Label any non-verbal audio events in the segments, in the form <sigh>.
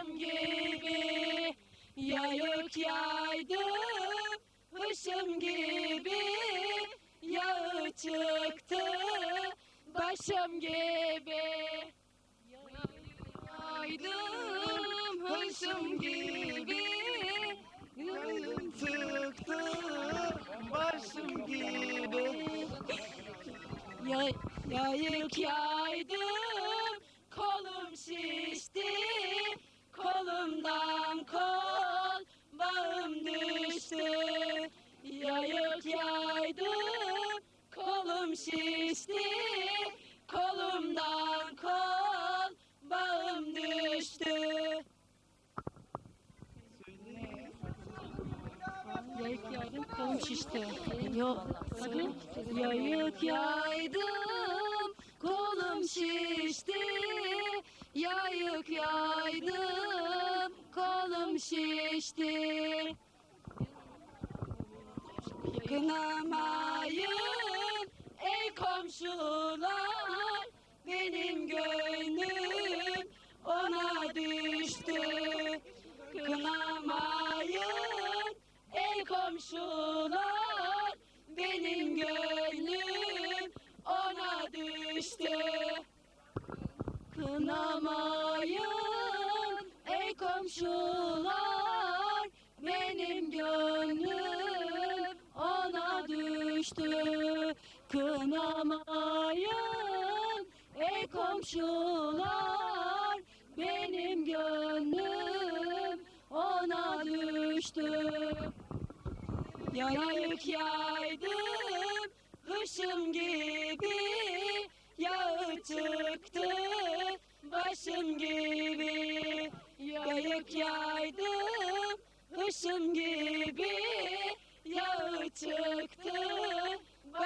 başım gibi Yayık yaydım hışım gibi Yağı çıktı başım gibi. Yaydım hışım gibi Yayım çıktı başım gibi. Yay, yayık yaydım, kolum şişti, kolumdan kol bağım düştü. Yayık yaydım, kolum şişti. Yok, hadi. Yayık yaydım, kolum şişti. Yayık yaydım, kolum şişti. Kınamayın ey komşular, benim gönlüm ona düştü. Kınamayın ey komşular, benim gönlüm ona düştü. Kınamayın ey komşular, benim gönlüm ona düştü. Kınamayın ey komşular, benim gönlüm ona düştü. Yayık yaydım hışım gibi Yağı çıktı. Başım gibi Yayık yaydım hışım gibi Yağı çıktı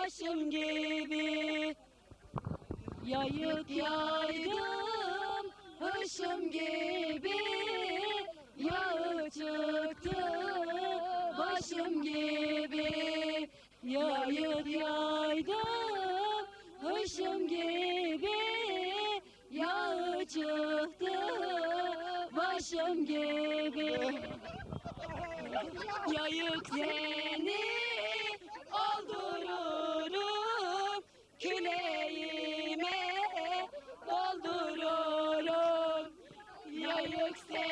başım gibi Yayık yaydım hışım gibi Yağı çıktı. Başım gibi Yayık yaydım hışım gibi Yağı çıktı. Başım gibi <laughs> Yayık seni Yayık seni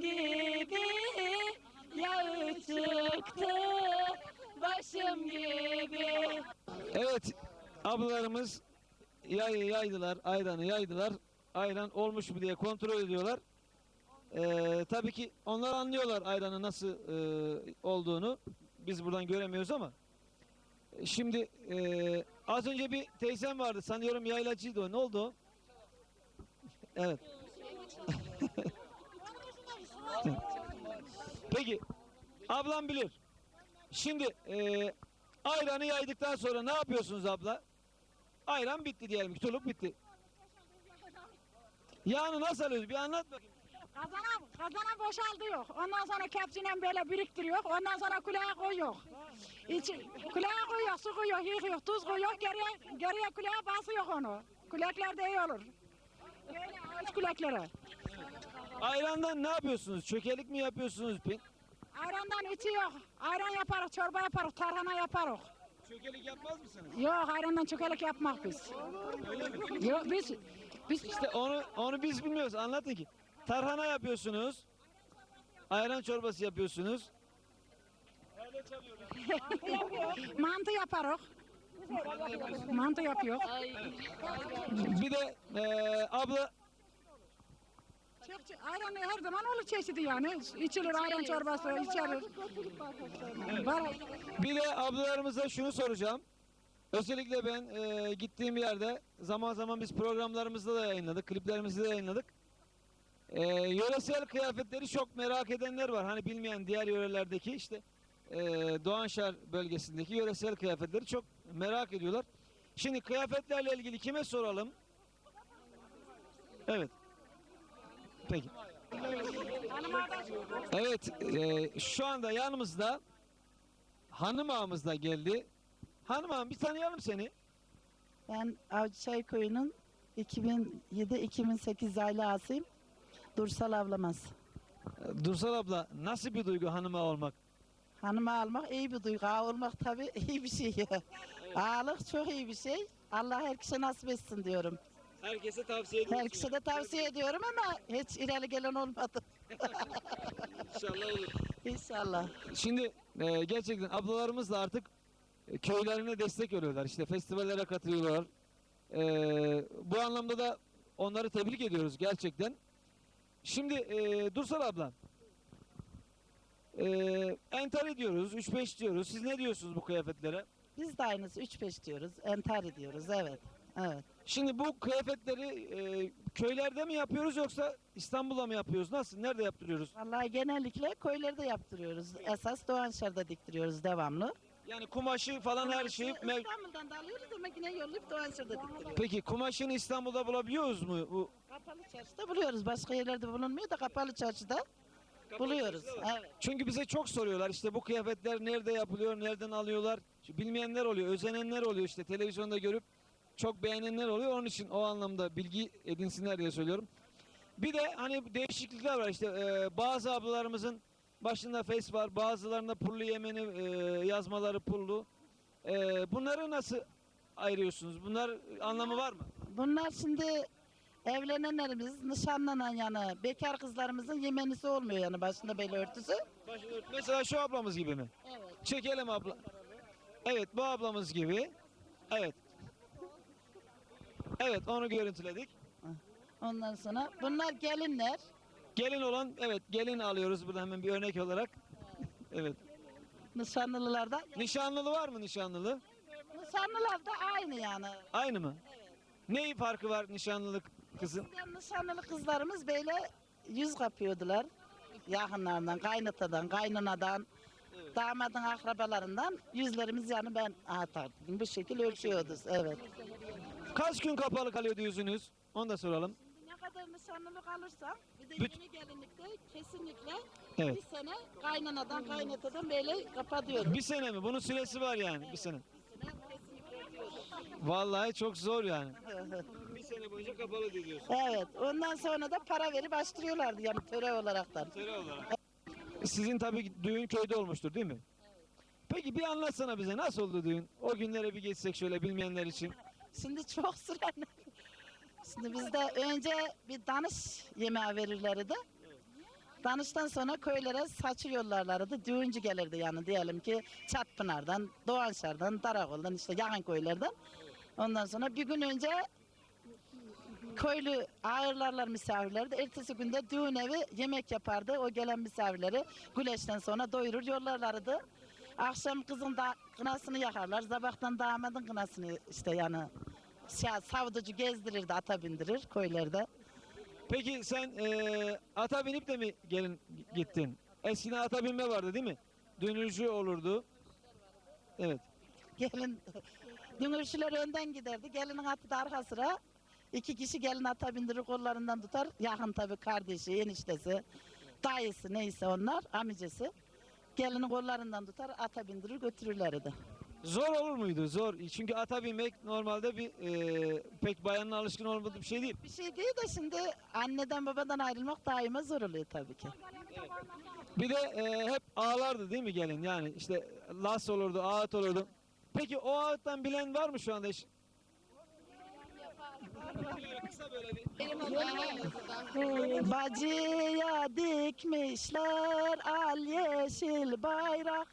gibi Yağı çıktı başım gibi Evet ablalarımız yayı yaydılar, ayranı yaydılar. Ayran olmuş mu diye kontrol ediyorlar. Ee, tabii ki onlar anlıyorlar ayranın nasıl e, olduğunu. Biz buradan göremiyoruz ama. Şimdi e, az önce bir teyzem vardı sanıyorum yaylacıydı o. Ne oldu o? Evet. Peki ablam bilir. Şimdi e, ayranı yaydıktan sonra ne yapıyorsunuz abla? Ayran bitti diyelim ki tulum bitti. Yağını nasıl alıyoruz? Bir anlat bakayım. Kazana, kazana boşaltıyor. Ondan sonra kepçinen böyle biriktiriyor. Ondan sonra kulağa koyuyor. İçi, kulağa koyuyor, su koyuyor, yıkıyor, tuz koyuyor. Geriye, geriye kulağa basıyor onu. Kulaklar da iyi olur. Böyle ağaç kulakları. Ayrandan ne yapıyorsunuz? Çökelik mi yapıyorsunuz? Pin? Ayrandan içiyor. Ayran yaparız, çorba yaparız, tarhana yaparız. Çökelik yapmaz mısınız? Yok ayrandan çökelek yapmak biz. Öyle mi? Yok biz biz İşte onu onu biz bilmiyoruz. Anlatın ki. Tarhana yapıyorsunuz. Ayran çorbası yapıyorsunuz. <laughs> mantı yaparız. Mantı yapıyor. Bir de eee, abla ayran her zaman olur çeşidi yani. İçilir ayran çorbası, içeriz. Var. bir de ablalarımıza şunu soracağım. Özellikle ben e, gittiğim yerde zaman zaman biz programlarımızda da yayınladık, kliplerimizde de yayınladık. E, yöresel kıyafetleri çok merak edenler var. Hani bilmeyen diğer yörelerdeki işte e, Doğanşehir bölgesindeki yöresel kıyafetleri çok merak ediyorlar. Şimdi kıyafetlerle ilgili kime soralım? Evet. Peki. Evet, e, şu anda yanımızda hanım ağamız da geldi. Hanım ağam bir tanıyalım seni. Ben Avcıçay Köyü'nün 2007-2008 aile ağasıyım. Dursal Avlamaz. E, Dursal abla nasıl bir duygu hanım ağa olmak? Hanıma almak iyi bir duygu. Ağa olmak tabii <laughs> iyi bir şey. Ağalık çok iyi bir şey. Allah herkese nasip etsin diyorum. Herkese tavsiye ediyoruz. Herkese de tavsiye ediyorum ama hiç ileri gelen olmadı. <laughs> İnşallah olur. İnşallah. Şimdi e, gerçekten ablalarımız da artık e, köylerine destek veriyorlar. İşte festivallere katılıyorlar. E, bu anlamda da onları tebrik ediyoruz gerçekten. Şimdi e, Dursal abla. E, entari diyoruz, 3-5 diyoruz. Siz ne diyorsunuz bu kıyafetlere? Biz de aynısı 3-5 diyoruz. Entari diyoruz. Evet. Evet. Şimdi bu kıyafetleri e, köylerde mi yapıyoruz yoksa İstanbul'da mı yapıyoruz? Nasıl? Nerede yaptırıyoruz? Vallahi genellikle köylerde yaptırıyoruz. Esas Doğanşehir'de diktiriyoruz devamlı. Yani kumaşı falan her şeyi mev- İstanbul'dan da alıyoruz ama yine yollayıp Doğanşehir'de diktiriyoruz. Peki kumaşını İstanbul'da bulabiliyoruz mu? Bu Kapalı çarşıda buluyoruz. Başka yerlerde bulunmuyor da kapalı çarşıda buluyoruz. Evet. Çünkü bize çok soruyorlar işte bu kıyafetler nerede yapılıyor, nereden alıyorlar? Şu bilmeyenler oluyor, özenenler oluyor işte televizyonda görüp çok beğenenler oluyor. Onun için o anlamda bilgi edinsinler diye söylüyorum. Bir de hani değişiklikler var işte e, bazı ablalarımızın başında fes var, bazılarında pullu yemeni e, yazmaları pullu. E, bunları nasıl ayırıyorsunuz? Bunlar anlamı var mı? Bunlar şimdi evlenenlerimiz, nişanlanan yani bekar kızlarımızın yemenisi olmuyor yani başında bel örtüsü. Mesela şu ablamız gibi mi? Evet. Çekelim abla. Evet bu ablamız gibi. Evet. Evet onu görüntüledik. Ondan sonra bunlar gelinler. Gelin olan evet gelin alıyoruz burada hemen bir örnek olarak. Evet. Nişanlılarda. Nişanlılı var mı nişanlılı? Nişanlılar da aynı yani. Aynı mı? Neyi farkı var nişanlılık kızın? Eskiden nişanlılı kızlarımız böyle yüz kapıyordular. Yakınlarından, kaynatadan, kaynanadan, damadın akrabalarından yüzlerimiz yani ben atardım. Bu şekilde ölçüyorduk. Evet. Kaç gün kapalı kalıyordu yüzünüz? Onu da soralım. Ne kadar nişanlılık alırsan bir de Büt- yeni gelinlikte kesinlikle Evet. bir sene kaynanadan kaynatadan böyle kapatıyoruz. Bir sene mi? Bunun süresi var yani bir sene. Vallahi çok zor yani. <laughs> Bir sene boyunca kapalı diyorsun. evet. Ondan sonra da para verip açtırıyorlardı yani töre olaraktan. Sizin tabii düğün köyde olmuştur değil mi? Peki bir anlatsana bize nasıl oldu düğün? O günlere bir geçsek şöyle bilmeyenler için. Şimdi çok <laughs> süren. Şimdi bizde önce bir danış yemeği verirlerdi. Danıştan sonra köylere saçı yollarlardı. Düğüncü gelirdi yani diyelim ki Çatpınar'dan, Doğanşar'dan, Darakol'dan işte yakın köylerden. Ondan sonra bir gün önce köylü ağırlarlar misafirleri de ertesi günde düğün evi yemek yapardı. O gelen misafirleri güleşten sonra doyurur yollarlardı. Akşam kızın da kınasını yakarlar. Sabahtan damadın kınasını işte yani şey, savducu gezdirirdi, ata bindirir köylerde. Peki sen eee, ata binip de mi gelin gittin? Eskiden ata binme vardı değil mi? Dönüşü olurdu. Evet. Gelin dünürçüler önden giderdi. Gelinin atı da arka sıra. İki kişi gelin ata bindirir kollarından tutar. Yakın tabii kardeşi, eniştesi, dayısı neyse onlar, amicası. Gelinin kollarından tutar, ata bindirir götürürlerdi. Zor olur muydu? Zor. Çünkü ata binmek normalde bir eee, pek bayanın alışkın olmadığı bir şey değil. Bir şey değil de şimdi anneden babadan ayrılmak daima zor oluyor tabii ki. Bir de eee, hep ağlardı değil mi gelin? Yani işte las olurdu, ağıt olurdu. Peki o ağıttan bilen var mı şu anda? hiç? Kısa böyle bir Bacıya dikmişler al yeşil bayrak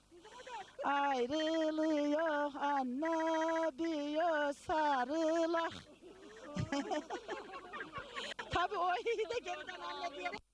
Ayrılıyor anne büyüyor sarılak Tabii o iyi de geriden anne diyerek